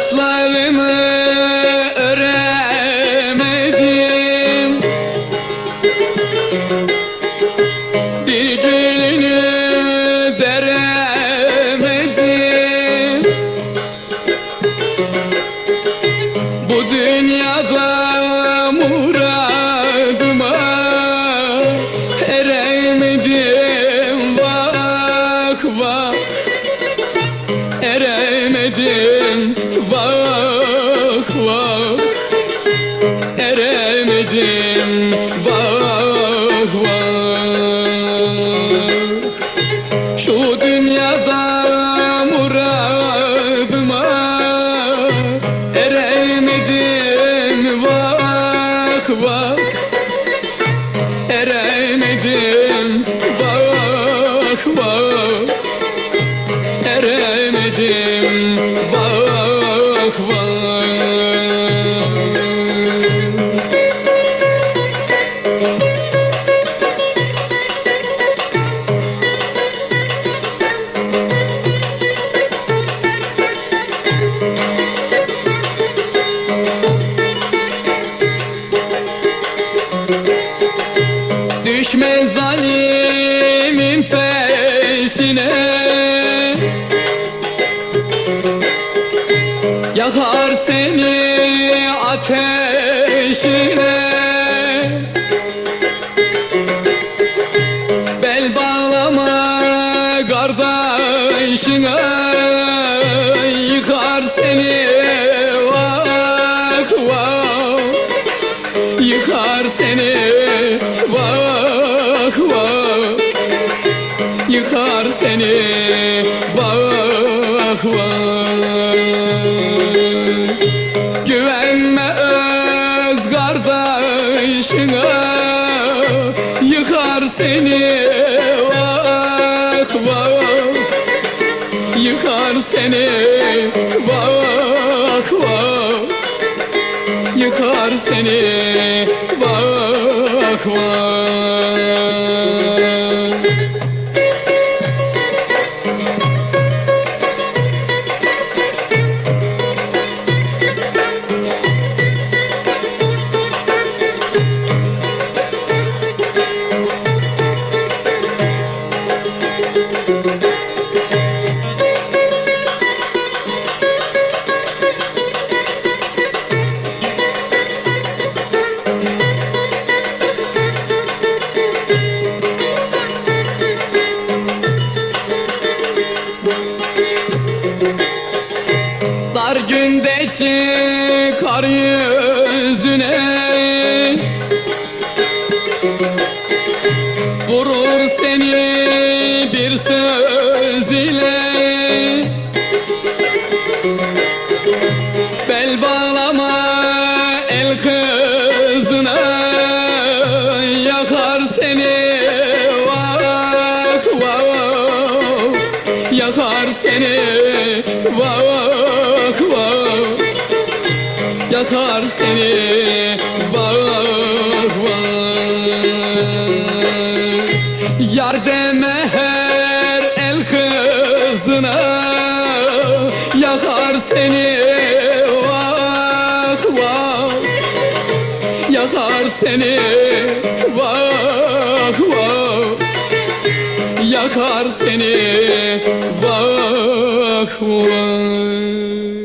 saçlarını Vah vah Düşme Yakar seni ateşine. Bel bağlama kardeşine. Yıkar seni vak vak. Yıkar seni vak vak. Yıkar seni vak vak kardeşine Yıkar seni. Vak vak Yıkar seni. Vak vak Yıkar seni. Vak vak çıkar yüzüne Vurur seni bir söz ile. Bel bağlama el kızına Yakar seni. Vak vak. Yakar seni vak Yakar seni. Vak vak Yar deme her el kızına. Yakar seni vak vak Yakar seni vak vak Yakar seni vak vak